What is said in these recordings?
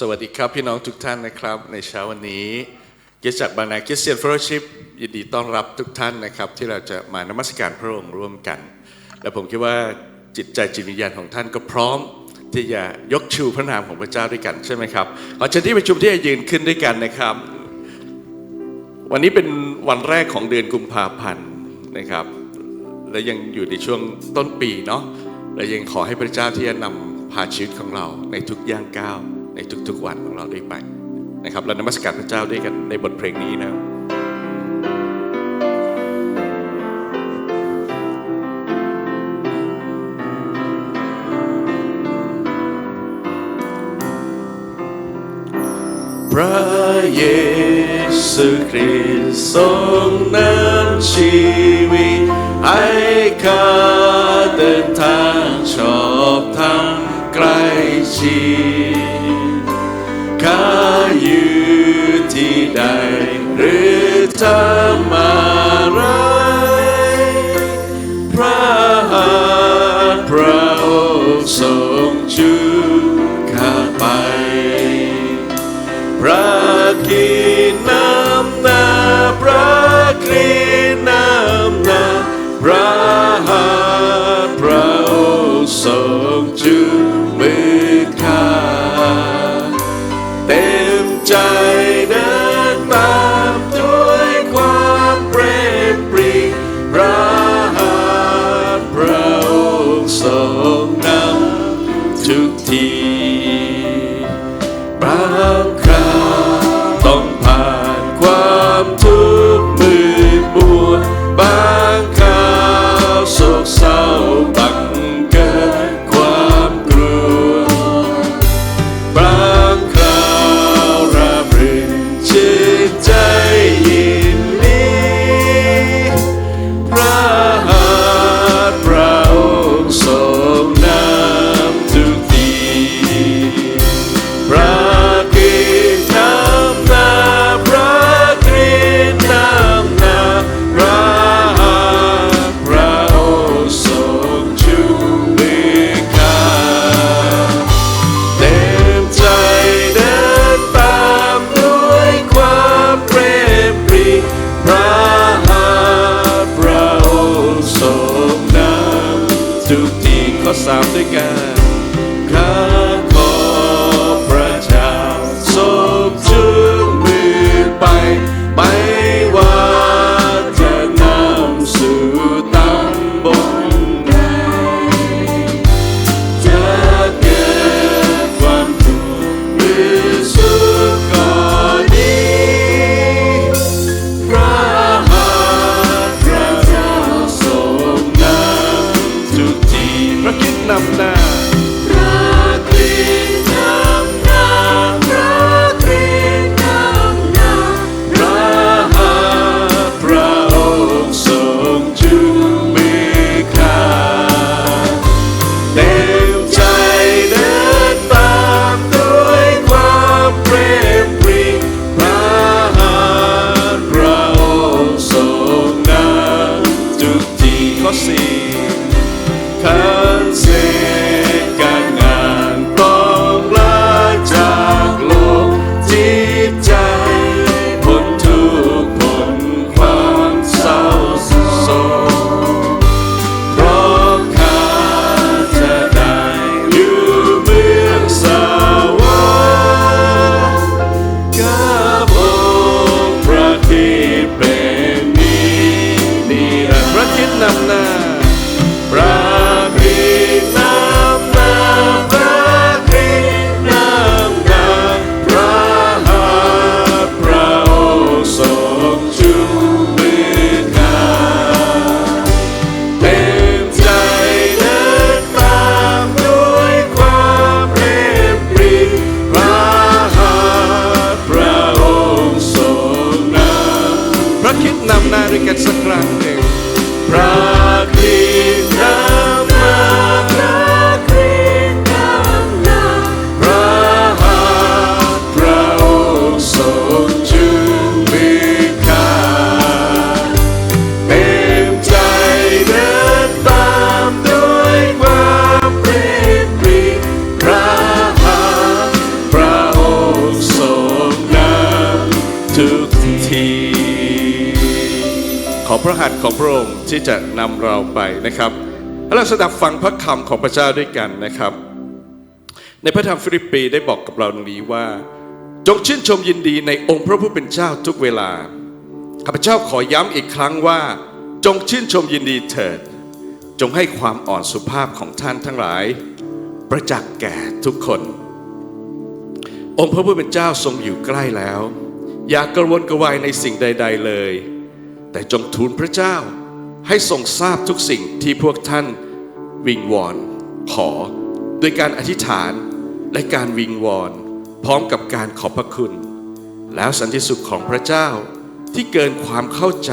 สวัสดีครับพี่น้องทุกท่านนะครับ ในเช้าวันนี้เกียรติจากบางนาคริเตียนฟ l ลชิพยินดีต้อนรับทุกท่านนะครับ ที่เราจะมานมัสการพระองค์ร่วมกัน และผมคิดว่าจิตใจจิตวิญญาณของท่านก็พร้อม ที่จะยกชูพระนามของพระเจ้าด้วยกันใช่ไหมครับขอเชิญที่ประชุมที่จะยืนขึ้นด้วยกันนะครับ วันนี้เป็นวันแรกของเดือนกุมภาพันธ์นะครับ และยังอยู่ในช่วงต้นปีเนาะและยังขอให้พระเจ้าที่จะนำพาชีวิตของเราในทุกย่างก้าว ในทุกๆวันของเราด้วยไปนะครับเรานมัสการพระเจ้าด้วยกันในบทเพลงนี้นะพระเยซูคริสต์ทรงนำชีวิตให้ข้าเดินทางชอบทางใกล้ชิด ใดหรือเธอ see. ขอพระหัตถ์ของพระองค์ที่จะนำเราไปนะครับแล้วเราสดับฟังพระคำของพระเจ้าด้วยกันนะครับ ในพระธรรมฟิลิปปีได้บอกกับเราตรงนี้ว่า จงชื่นชมยินดีในองค์พระผู้เป็นเจ้าทุกเวลาข้าพเจ้าขอย้ำอีกครั้งว่า จงชื่นชมยินดีเถิด จงให้ความอ่อนสุภาพของท่านทั้งหลาย ประจักษ์แก่ทุกคน องค์พระผู้เป็นเจ้าทรงอยู่ใกล้แล้ว อย่ากระวนกระวายในสิ่งใด ๆ เลย แต่จงทูลพระเจ้า ให้ทรงทราบทุกสิ่งที่พวกท่านวิงวอนขอโดยการอธิษฐานและการวิงวอน พร้อมกับการขอบพระคุณ แล้วสันติสุขของพระเจ้าที่เกินความเข้าใจ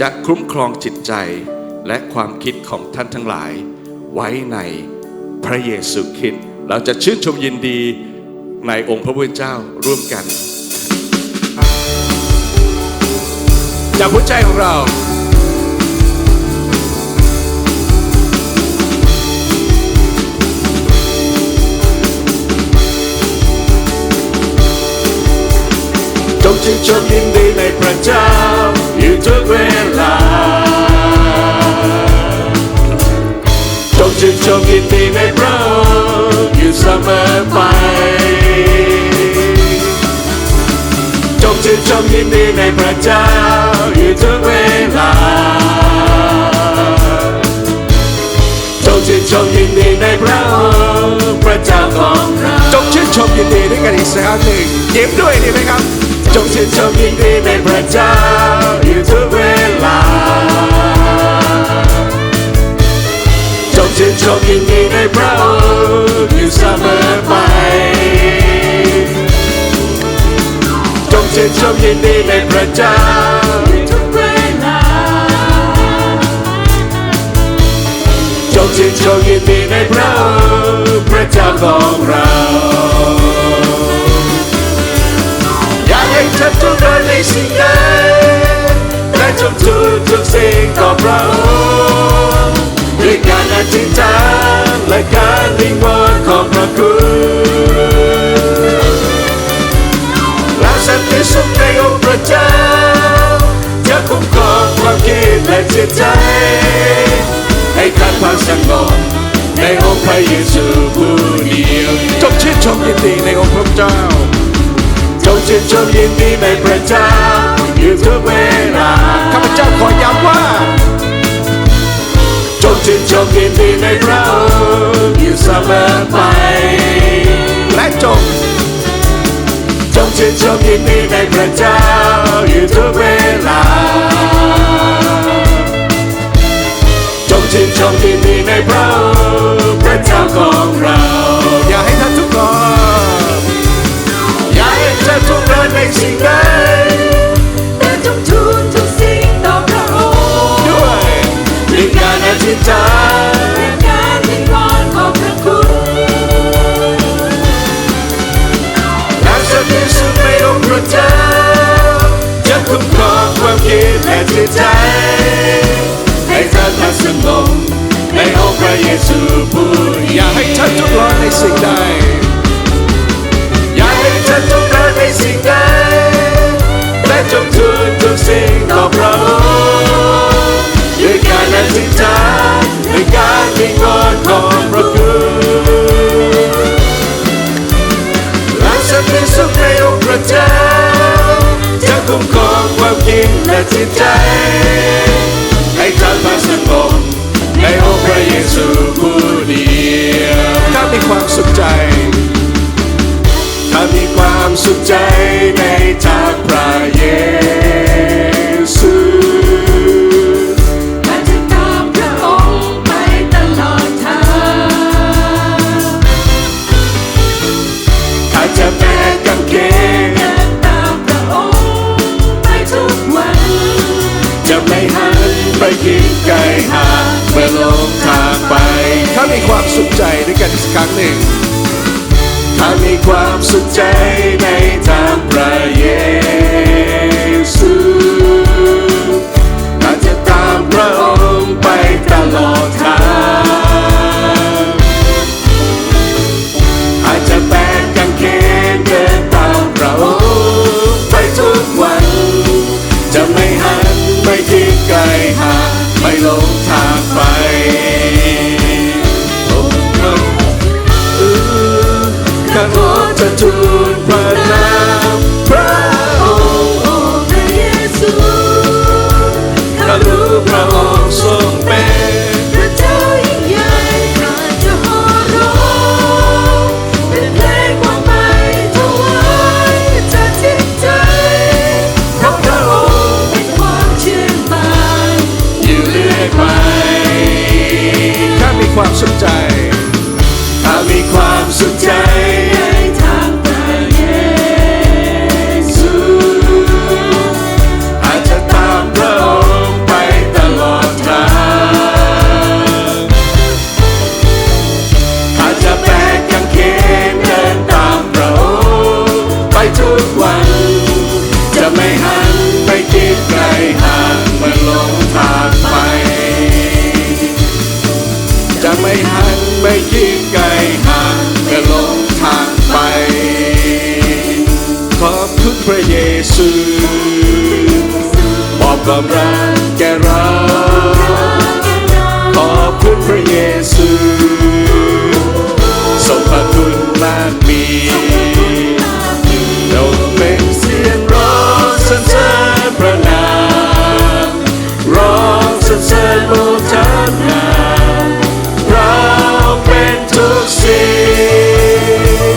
จะคุ้มครองจิตใจและความคิดของท่านทั้งหลาย ไว้ในพระเยซูคริสต์เราจะชื่นชมยินดีในองค์พระผู้เป็นเจ้าร่วมกัน จากหัวใจของเราจงชื่นชมยินดีในพระเจ้าอยู่ทุกเวลาจงชื่นชมยินดีในพระองค์อยู่เสมอไป ชื่นชมยินดีในพระเจ้าอยู่ทุกเวลาจงชื่นชมยินดีในพระองค์พระเจ้าของเราจงชื่นชมยินดีด้วยกันอีกสักครั้งหนึ่งยิ้มด้วยดีไหมครับ จงชื่นชมยินดีในพระเจ้าอยู่ทุกเวลาจงชื่นชมยินดีในพระองค์อยู่เสมอไป ชื่นชมยินดีในพระเจ้าทุกเวลาจงชื่นชมยินดีในพระองค์พระเจ้าของเราอยากให้เธอทุกคนในสิ่งใดและจงทุกทุกสิ่งต่อพระองค์ด้วยการอธิษฐานและการวิงวอนของพระคุณ ระเจ้าจะคุ้มครองความคิดและจิตใจ ให้ท่านพักสงบในองค์พระเยซูผู้เดียวจงชื่นชมยินดีในองค์พระเจ้าจงชื่นชมยินดีในพระเจ้าอยู่ทุกเวลาข้าพเจ้าขอย้ำว่าจงชื่นชมยินดีในพระองค์อยู่เสมอไปและจงจง ชื่นชมยินดีในพระเจ้าอยู่ทุกเวลา จงชื่นชมยินดีในพระองค์พระเจ้าของเรา อย่าให้ท่านทุกคนอยากให้เธอทุกเดินในสิ่งใดแต่จงทูลทุกสิ่งต่อพระองค์ด้วยด้วยการอธิษฐาน ซูผู้อยากให้ท่านทุกคนในสิ่งใด อยากให้ท่านทุกคนในสิ่งใดและจงทูลทุกสิ่งต่อพระองค์ด้วยการอธิษฐานด้วยการวิงวอนของพระคุณและสันติสุขในองค์พระเจ้าจะคุ้มครองความคิดและจิตใจ สุขใจในทางพระเย สรรเสริญบูชานามเราเป็นทุกสิ่ง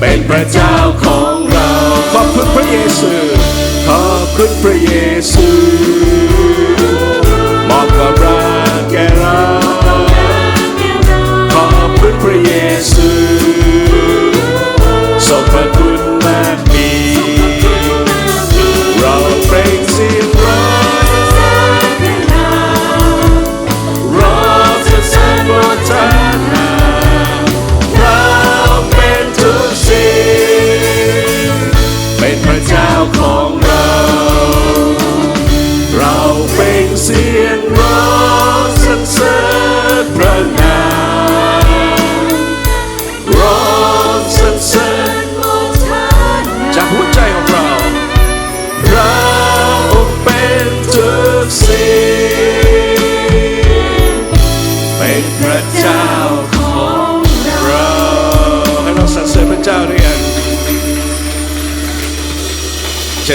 เป็นพระเจ้าของเรา ขอบคุณพระเยซู ขอบคุณพระเยซู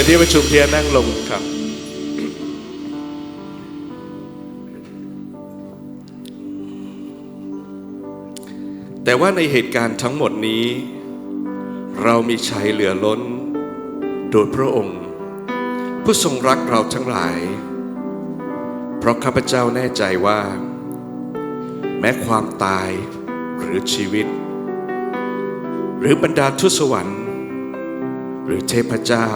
ชิญที่ประชุมเพียรนั่งลงครับ แต่ว่าในเหตุการณ์ทั้งหมดนี้ เรามีชัยเหลือล้น โดยพระองค์ ผู้ทรงรักเราทั้งหลาย เพราะข้าพเจ้าแน่ใจว่า แม้ความตายหรือชีวิต หรือบรรดาทุสวรรค์ หรือเทพเจ้า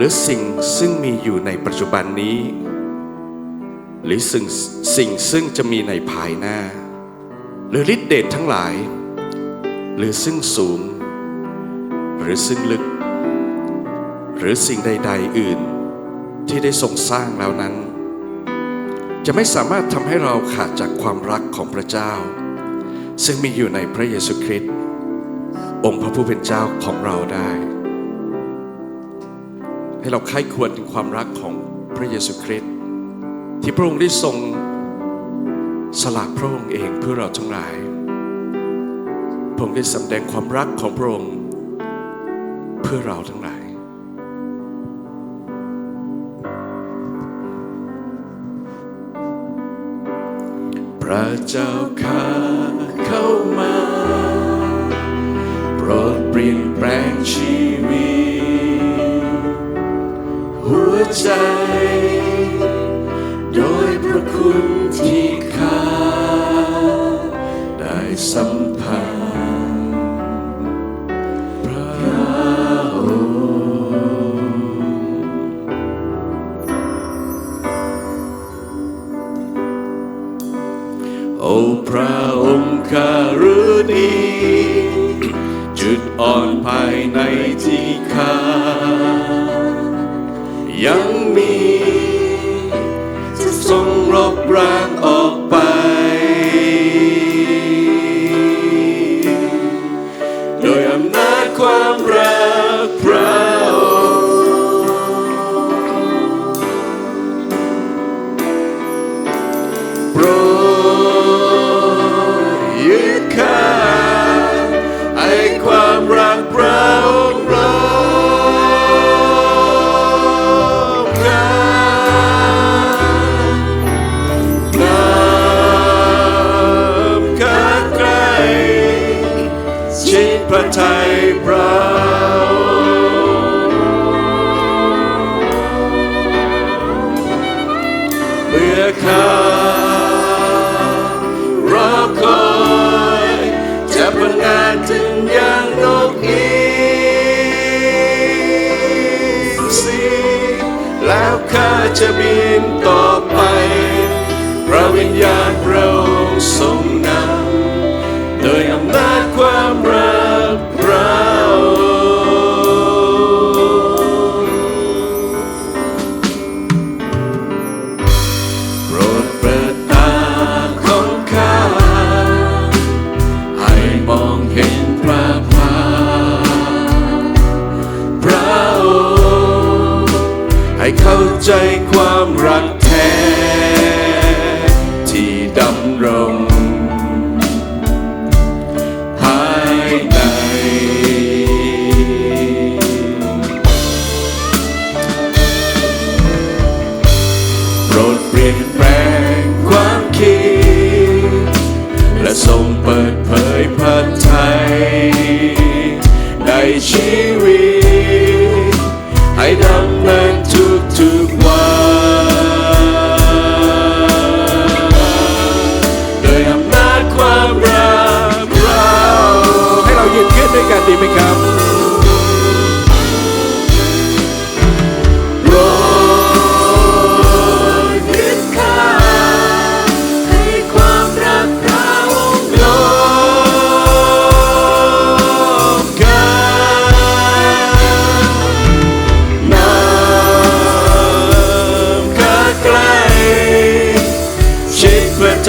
หรือสิ่งซึ่งมีอยู่ในปัจจุบันนี้ หรือสิ่งสิ่งซึ่งจะมีในภายหน้า หรือฤทธิเดชทั้งหลาย หรือซึ่งสูง หรือซึ่งลึก หรือสิ่งใด ๆ อื่นที่ได้ทรงสร้างแล้วนั้น จะไม่สามารถทำให้เราขาดจากความรักของพระเจ้า ซึ่งมีอยู่ในพระเยซูคริสต์องค์พระผู้เป็นเจ้าของเราได้ ให้เราใคร่ควรถึงความรักของพระเยซูคริสต์ที่พระองค์ได้ทรงสละพระองค์เองเพื่อเราทั้งหลาย พระองค์ได้สำแดงความรักของพระองค์เพื่อเราทั้งหลาย พระเจ้าข้าเข้ามา โปรดเปลี่ยนแปลงชี ใจ โดยพระคุณที่ข้าได้สัมผัส โดยอำนาจความรัก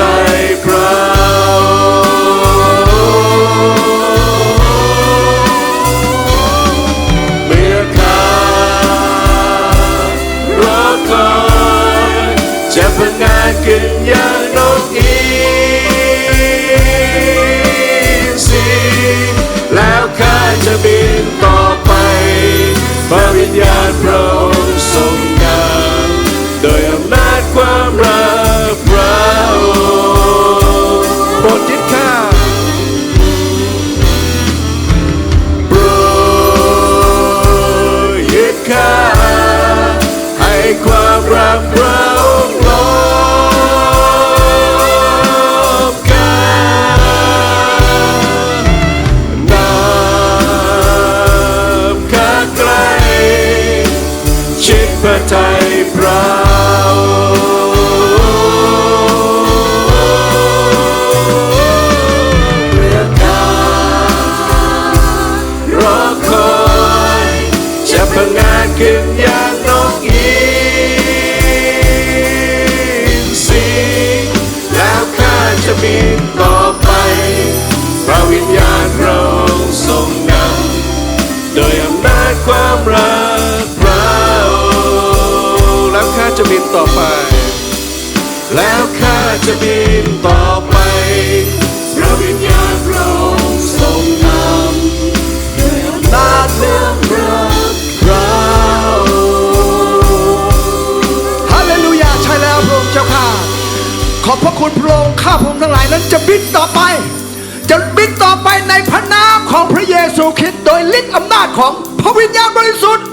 ใจเราเมื่อข้ารอคอยจะพังานกินอย่างน ไป แล้วข้าจะบินต่อไปพระวิญญาณเราทรงนำด้วยอำนาจเรื่องรักเราฮาเลลูยาใช่แล้วพระองค์เจ้าข้าขอบพระคุณพระองค์ข้าพระองค์ทั้งหลายนั้นจะบินต่อไป จะบินต่อไปในพระนามของพระเยซูคริสต์โดยฤทธิ์อำนาจของพระวิญญาณบริสุทธิ์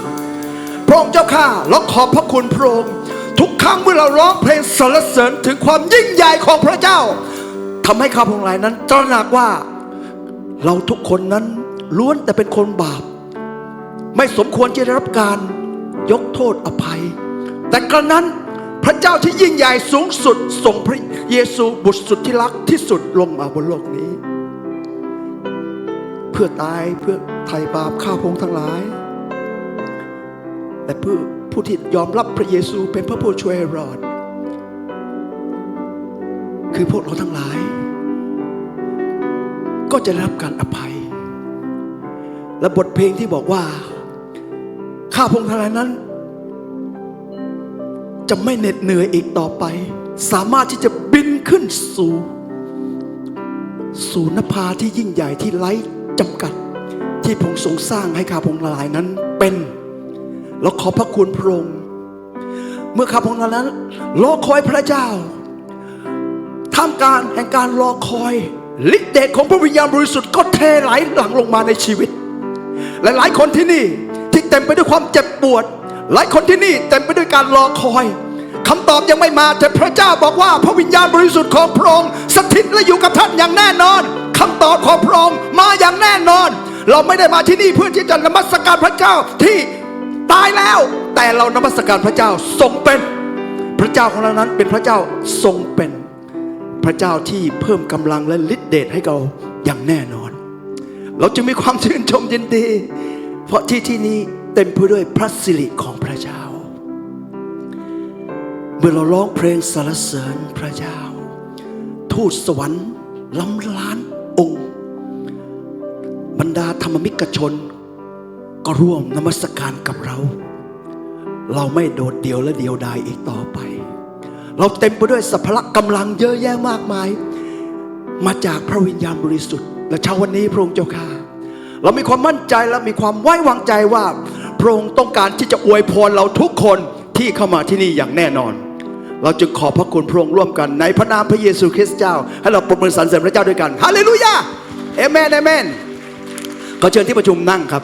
พระองค์เจ้าข้าเราขอบพระคุณพระองค์ กครั้งเมื่อเราร้องเพลงสรรเสริญถึงความยิ่งใหญ่ของพระเจ้าทำให้ข้าพงค์หลายนั้นตระหนักว่า เราทุกคนนั้นล้วนแต่เป็นคนบาป ไม่สมควรจะได้รับการยกโทษอภัย แต่กระนั้นพระเจ้าที่ยิ่งใหญ่สูงสุดส่งพระเยซูบุตรสุดที่รักที่สุดลงมาบนโลกนี้ เพื่อตายเพื่อไถ่บาปข้าพงทั้งหลาย และเพื่อผู้ที่ยอมรับพระเยซูเป็นพระผู้ช่วยรอด คือพวกเราทั้งหลาย ก็จะได้รับการอภัย และบทเพลงที่บอกว่า ข้าพงทลายนั้น จะไม่เหน็ดเหนื่อยอีกต่อไป สามารถที่จะบินขึ้นสู่สู่นภาที่ยิ่งใหญ่ที่ไร้จำกัด ที่พระองค์ทรงสร้างให้ข้าพงทลายนั้นเป็น เราขอบพระคุณพระองค์เมื่อข้าพงนั้น รอคอยพระเจ้าท่ามกลารแห่งการรอคอยฤทธิเดชของพระวิญญาณบริสุทธิ์ก็เทไหลหลังลงมาในชีวิตและหลายคนที่นี่ที่เต็มไปด้วยความเจ็บปวด หลายคนที่นี่เต็มไปด้วยการรอคอยคำตอบยังไม่มาแต่พระเจ้าบอกว่า พระวิญญาณบริสุทธิ์ของพระองค์สถิตและอยู่กับท่านอย่างแน่นอนคำตอบของพระองค์มาอย่างแน่นอน เราไม่ได้มาที่นี่เพื่อที่จะนมัสการพระเจ้าที่ ตายแล้ว แต่เรานมัสการพระเจ้าทรงเป็น พระเจ้าของเรานั้นเป็นพระเจ้าทรงเป็น พระเจ้าที่เพิ่มกำลังและฤทธิเดชให้เราอย่างแน่นอน เราจะมีความชื่นชมยินดี เพราะที่ที่นี้เต็มไปด้วยพระสิริของพระเจ้า เมื่อเราร้องเพลงสรรเสริญพระเจ้า ทูตสวรรค์ล้ำล้านองค์ บรรดาธรรมมิกชน ก็ร่วมนมัสการกับเรา เราไม่โดดเดี่ยวและเดียวดายอีกต่อไป เราเต็มไปด้วยสัพพละกำลังเยอะแยะมากมาย มาจากพระวิญญาณบริสุทธิ์ และเช้าวันนี้พระองค์เจ้าข้าเรามีความมั่นใจและมีความไว้วางใจว่า พระองค์ต้องการที่จะอวยพรเราทุกคนที่เข้ามาที่นี่อย่างแน่นอน เราจึงขอบพระคุณพระองค์ร่วมกันในพระนามพระเยซูคริสต์เจ้า ให้เราปรบมือสรรเสริญพระเจ้าด้วยกันฮาเลลูยาเอเมนเอเมนขอเชิญที่ประชุมนั่งครับ